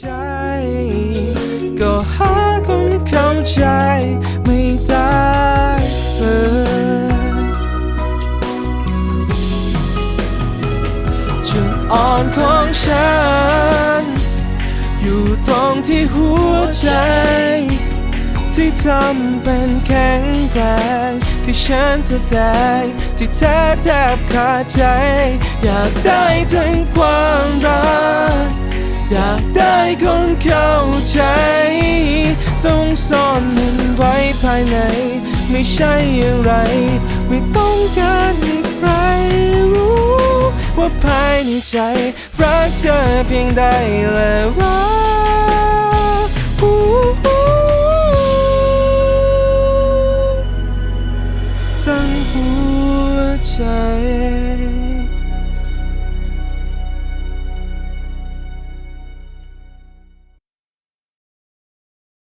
ใจ ก็หาคนเข้าใจไม่ได้เลยจุดอ่อนของฉัน อยู่ตรงที่หัวใจ ที่ทำเป็นแข็งแรงที่ฉันแสดงที่แท้แทบขาดใจ อยากได้ทั้งความ ได้คนเข้าใจ ต้องซ่อนมันไว้ภายใน ไม่ใช่อะไร ไม่ต้องการให้ใครรู้ ว่าภายในใจ รักเธอเพียงใดและรักทั้งหัวใจ